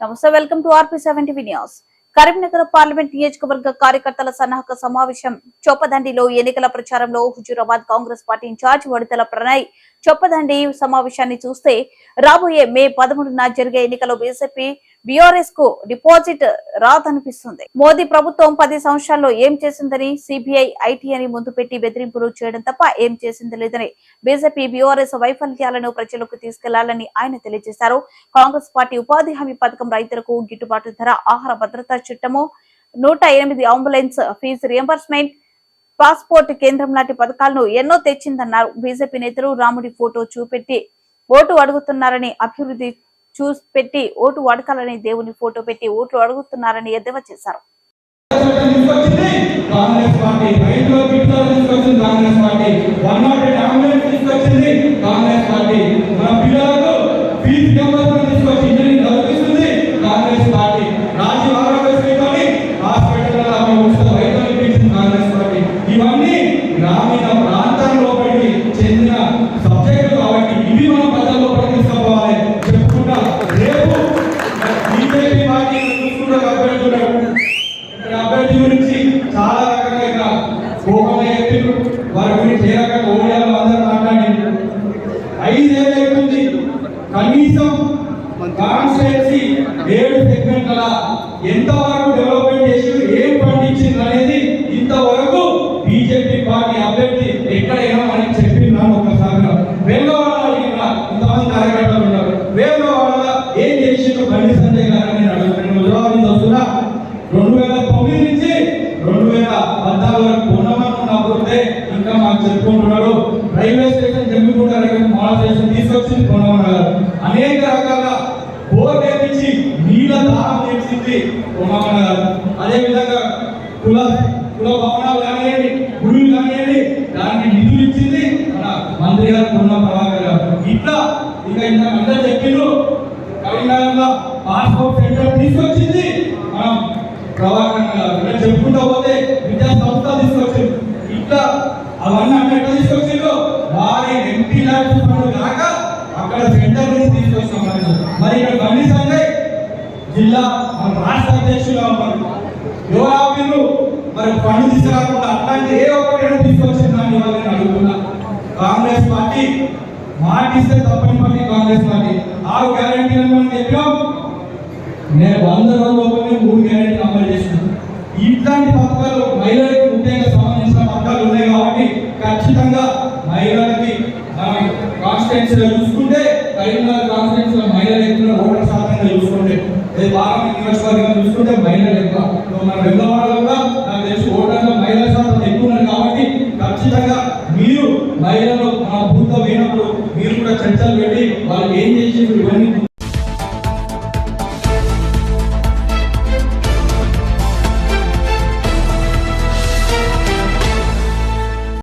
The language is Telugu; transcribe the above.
నమస్తే welcome to RP seventy news. Karimnagar parliament నియోజకవర్గ కార్యకర్తల సన్నాహక సమావేశం చొప్పదండిలో ఎన్నికల ప్రచారంలో Huzurabad Congress party incharge Vadithala Pranay Choppadandi సమావేశాన్ని చూస్తే రాబోయే మే పదమూడున జరిగే ఎన్నికల్లో బీజేపీ బీఆర్ఎస్కు డిపాజిట్ రాదనిపిస్తుంది. మోదీ ప్రభుత్వం పది సంవత్సరాల్లో ఏం చేసిందని సిబిఐ ఐటీ అని ముందు పెట్టి బెదిరింపులు చేయడం తప్ప ఏం చేసింది లేదని బీజేపీ బీఆర్ఎస్ వైఫల్యాలను ప్రజలకు తీసుకెళ్ళాలని ఆయన తెలియజేశారు. కాంగ్రెస్ పార్టీ ఉపాధి హామీ పథకం రైతులకు గిట్టుబాటు ధర ఆహార భద్రతా చట్టము నూట ఎనిమిది అంబులెన్స్ ఫీజు రియంబర్స్మెంట్ పాస్పోర్ట్ కేంద్రం లాంటి పథకాలను ఎన్నో తెచ్చిందన్నారు. బీజేపీ నేతలు రాముడి ఫోటో చూపెట్టి ఓటు అడుగుతున్నారని అభివృద్ధి చూసి పెట్టి ఓటు వాడకాలని దేవుని ఫోటో పెట్టి ఓట్లు అడుగుతున్నారని ఎద్దేవా చేశారు. అభ్యర్థులు అభ్యర్థి గురించి చాలా రకంగా ఇక్కడ కోపంగా వారి గురించి ఏ రకంగా ఓడియాలో అందరూ మాట్లాడింది ఐదేళ్ళు అవుతుంది కనీసం కాన్స్టిట్యున్సీ ఏడు సెగ్మెంట్ల ఎంతవరకు డెవలప్మెంట్ చేసి ఏం పండించింది అనేది ఇంతవరకు బీజేపీ పార్టీ అభ్యర్థి ఎక్కడైనా మనకి చెప్పినాను ఒకసారి వేమవాడ అడిగిన ఇంతమంది కార్యకర్తలు ఉన్నారు వేమవాడ ఏం చేసిండు బండి సంజయ్ గారు అని నేను అడుగుతున్నాను హుజరాబాద్ నుంచి వస్తున్నా రెండు వేల తొమ్మిది నుంచి రెండు వేల పద్నాలుగు వరకు ఉన్నప్పుడే ఇంకా మాకు చెప్పుకుంటున్నాడు railway station Jammikunta railway model station తీసుకొచ్చింది కొనమన్న గారు. అనేక రకాల బోర్ నేర్పించి నీళ్ళ దాహం తీర్చింది కొనమన్న గారు. అదేవిధంగా కుల కుల భవనాలు కానివ్వండి గుడులు కానివ్వండి దానికి నిధులు ఇచ్చింది మన మంత్రి గారు పూర్ణ ప్రభాకర్ గారు. ఇట్లా ఇక ఇంత అందరూ చెప్పిండ్రు కరీంనగర్లో పాస్పోర్ట్ సెంటర్ తీసుకొచ్చింది మనం ప్రభాకర్ గారు. చెప్పుకుంటా చెప్పుకుంటూ పోతే విద్యా సంస్థ తీసుకొచ్చింది ఇట్లా అవన్నీ అక్కడ ఎక్కడ తీసుకొచ్చిండ్రు? వారి ఎంపీ లాంటి కాక అక్కడ సెంటర్ నుంచి తీసుకొచ్చాం మరి ఇక్కడ బండి జిల్లా మన రాష్ట్ర అధ్యక్షులుగా ఉన్నారు ఎవరు ఆపిర్రు మరి ఫండ్ తీసుకురాకుండా అట్లాంటి ఏ ఒక్కరైనా తీసుకొచ్చిందని వాళ్ళని అడుగుతున్నా. కాంగ్రెస్ పార్టీ మాటిస్తే తప్పని పార్టీ కాంగ్రెస్ పార్టీ. ఆ గ్యారంటీ మనం చెప్పాం నేను వంద రోజుల లోపలే మూడు గ్యారెంటీ అమలు చేస్తున్నాను ఇట్లాంటి పథకాలు మహిళలకు కాన్స్టిట్యున్సీలో చూసుకుంటే కరీంనగర్ కాన్స్టిట్యున్సీలో మహిళలు ఎక్కువ ఓటర్ శాతంగా చూసుకుంటే అదే బాగా నియోజకవర్గం చూసుకుంటే మహిళలు ఎక్కువ. మన వెంగవాడలో కూడా నాకు తెలిసి ఓటర్ల మహిళల శాతం ఎక్కువ ఉన్నారు కాబట్టి ఖచ్చితంగా మీరు మహిళలు మన బూత్లో పోయినప్పుడు మీరు కూడా చర్చలు పెట్టి వాళ్ళు ఏం చేసి ఇవన్నీ